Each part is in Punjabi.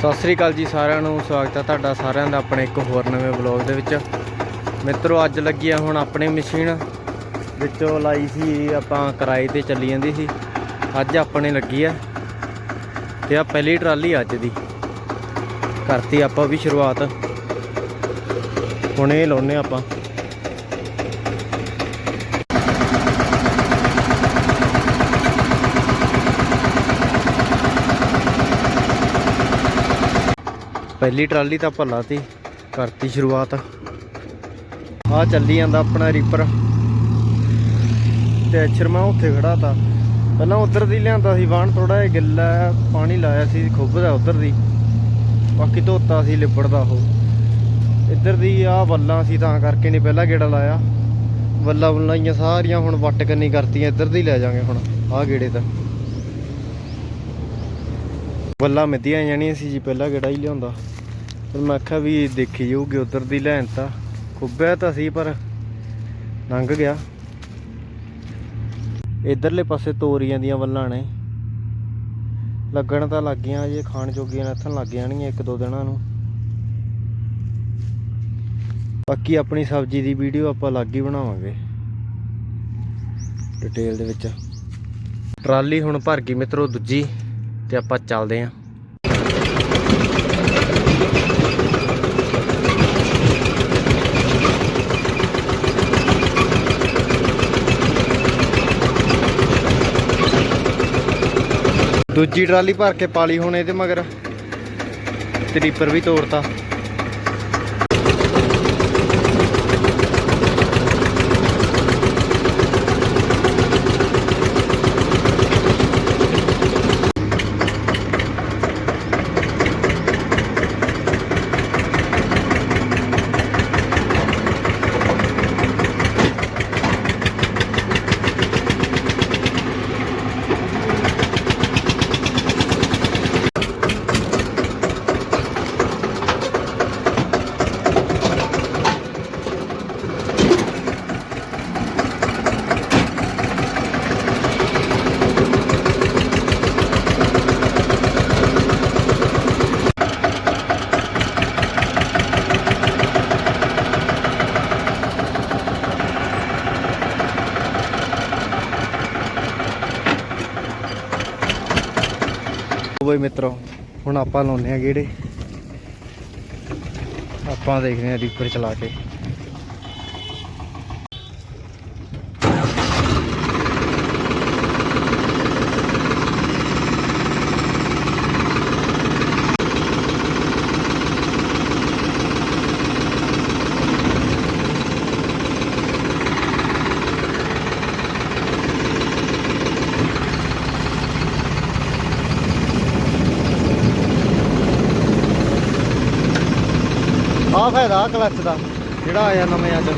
ਸਤਿ ਸ੍ਰੀ ਅਕਾਲ ਜੀ ਸਾਰਿਆਂ ਨੂੰ, ਸਵਾਗਤ ਹੈ ਤੁਹਾਡਾ ਸਾਰਿਆਂ ਦਾ ਆਪਣੇ ਇੱਕ ਹੋਰ ਨਵੇਂ ਵਲੌਗ ਦੇ ਵਿੱਚ। ਮਿੱਤਰੋ, ਅੱਜ ਲੱਗੀ ਆ ਹੁਣ ਆਪਣੀ ਮਸ਼ੀਨ, ਵਿੱਚੋਂ ਲਾਈ ਸੀ ਆਪਾਂ ਕਿਰਾਏ ਤੇ ਚੱਲੀ ਜਾਂਦੀ ਸੀ। ਅੱਜ ਆਪਣੇ ਲੱਗੀ ਆ ਤੇ ਆ ਪਹਿਲੀ ਟਰਾਲੀ ਅੱਜ ਦੀ। ਕਰਤੀ ਆਪਾਂ ਵੀ ਸ਼ੁਰੂਆਤ। ਹੁਣ ਇਹ ਲਾਉਨੇ ਆਪਾਂ। ਪਹਿਲੀ ਟਰਾਲੀ ਤਾਂ ਆਪਾਂ ਲਾਤੀ, ਕਰਤੀ ਸ਼ੁਰੂਆਤ। ਆ ਚੱਲੀ ਜਾਂਦਾ ਆਪਣਾ ਰੀਪਰ ਤੇ ਅਛਰ ਮੈਂ ਉੱਥੇ ਖੜਾ ਤਾ। ਪਹਿਲਾਂ ਉਧਰ ਦੀ ਲਿਆਂਦਾ ਸੀ, ਵਾਹਣ ਥੋੜਾ ਜਿਹਾ ਗਿੱਲਾ ਪਾਣੀ ਲਾਇਆ ਸੀ ਖੁੱਬ ਦਾ ਉਧਰ ਦੀ। ਬਾਕੀ ਧੋਤਾ ਸੀ, ਲਿਬੜਦਾ ਉਹ। ਇੱਧਰ ਦੀ ਆ ਵੱਲਾਂ ਸੀ, ਤਾਂ ਕਰਕੇ ਨਹੀਂ ਪਹਿਲਾਂ ਗੇੜਾ ਲਾਇਆ। ਵੱਲਾਂ ਵੱਲਾਈਆਂ ਸਾਰੀਆਂ, ਹੁਣ ਵੱਟ ਕੰਨੀ ਕਰਤੀਆਂ, ਇੱਧਰ ਦੀ ਲੈ ਜਾਾਂਗੇ ਹੁਣ, ਆਹ ਗੇੜੇ ਤਾਂ। ਵੱਲਾਂ ਮਿੱਧੀਆਂ ਜਾਣੀਆਂ ਸੀ ਜੀ, ਪਹਿਲਾਂ ਗੇੜਾ ਹੀ ਲਿਆਉਂਦਾ। ਫਿਰ ਮੈਂ ਆਖਿਆ ਵੀ ਦੇਖੀ ਜਾਊਗੀ ਉਧਰ ਦੀ ਲੈਣ ਤਾਂ। ਖੁੱਬਿਆ ਤਾਂ ਸੀ ਪਰ ਲੰਘ ਗਿਆ। ਇਧਰਲੇ ਪਾਸੇ ਤੋਰੀਆਂ ਦੀਆਂ ਵੱਲਾਂ ਨੇ। ਲੱਗਣ ਤਾਂ ਲੱਗ ਗਈਆਂ ਜੇ ਖਾਣ ਜੋਗੀਆਂ ਨੇ ਇੱਥੋਂ ਲੱਗ ਜਾਣਗੀਆਂ ਇੱਕ ਦੋ ਦਿਨਾਂ ਨੂੰ। ਬਾਕੀ ਆਪਣੀ ਸਬਜ਼ੀ ਦੀ ਵੀਡੀਓ ਆਪਾਂ ਅਲੱਗ ਹੀ ਬਣਾਵਾਂਗੇ। ਡਿਟੇਲ ਦੇ ਵਿੱਚ। ਟਰਾਲੀ ਹੁਣ ਭਰ ਗਈ ਮਿੱਤਰੋ ਦੂਜੀ, ਤੇ ਆਪਾਂ ਚੱਲਦੇ ਆਂ। ਦੂਜੀ ਟਰਾਲੀ ਭਰ ਕੇ ਪਾਲੀ ਹੁਣ ਇਹਦੇ ਮਗਰ। ਤੇ ਰੀਪਰ ਵੀ ਤੋੜਤਾ। ਬਈ ਮਿੱਤਰੋ ਹੁਣ ਆਪਾਂ ਲਾਉਨੇ ਆ ਗੇੜੇ। ਆਪਾਂ ਦੇਖਦੇ ਆ ਰੀਪਰ ਚਲਾ ਕੇ। ਫਾਇਦਾ ਕਲੱਚ ਦਾ ਜਿਹੜਾ ਆਇਆ ਨਵੇਂ ਅੱਜ।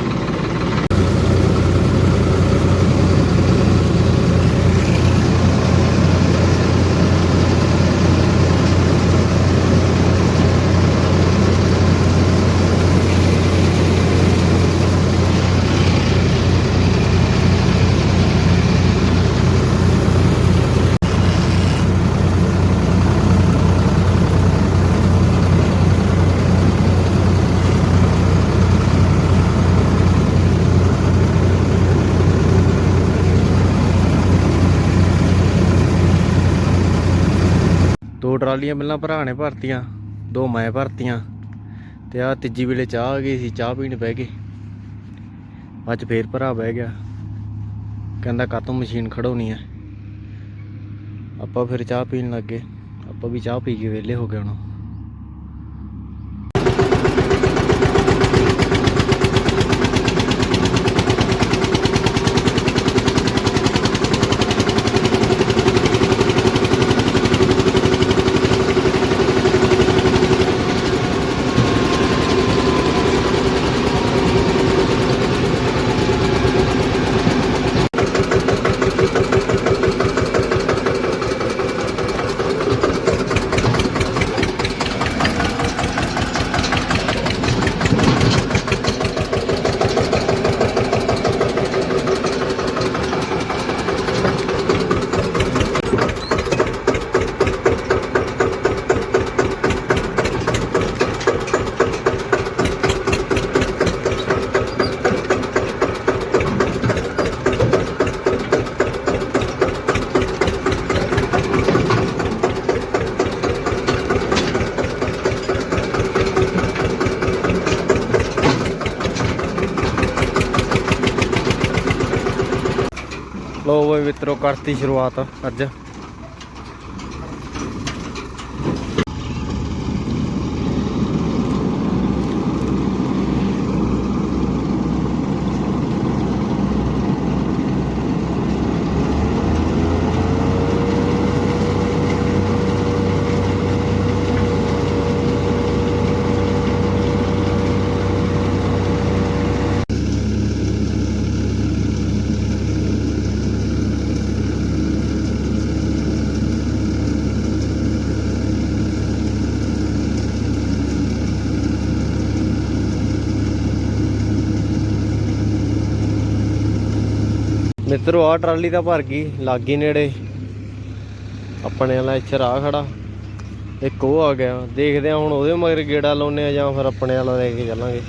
ਦੋ ਟਰਾਲੀਆਂ ਪਹਿਲਾਂ ਭਰਾ ਨੇ ਭਰਤੀਆਂ, ਦੋ ਮੈਂ ਭਰਤੀਆਂ ਤੇ ਆ ਤੀਜੀ ਵੇਲੇ ਚਾਹ ਆ ਗਈ ਸੀ, ਚਾਹ ਪੀਣ ਬਹਿ ਗਏ। ਅੱਜ ਫੇਰ ਭਰਾ ਬਹਿ ਗਿਆ। ਕਹਿੰਦਾ ਕਾਤੋਂ ਮਸ਼ੀਨ ਖੜਾਉਣੀ ਆ? ਆਪਾਂ ਫਿਰ ਚਾਹ ਪੀਣ ਲੱਗੇ ਆਪਾਂ ਵੀ ਚਾਹ ਪੀ ਕੇ ਵਿਹਲੇ ਹੋ ਗਏ ਹੁਣ। ਲੋ ਬਈ ਮਿੱਤਰੋ ਕਰਤੀ ਸ਼ੁਰੂਆਤ ਅੱਜ। ਮਿੱਤਰੋ ਆ ਟਰਾਲੀ ਤਾਂ ਭਰ ਗਈ, ਲੱਗੀ ਨੇੜੇ। ਆਪਣੇ ਵਾਲਾ ਇੱਥੇ ਰਾਹ ਖੜਾ। ਇੱਕ ਉਹ ਆ ਗਿਆ। ਦੇਖਦੇ ਆ ਹੁਣ ਉਹਦੇ ਮਗਰ ਗੇੜਾ ਲਾਉਨੇ ਆ ਜਾਂ ਫਿਰ ਆਪਣੇ ਵਾਲਾ ਲੈ ਕੇ ਚੱਲਾਂਗੇ।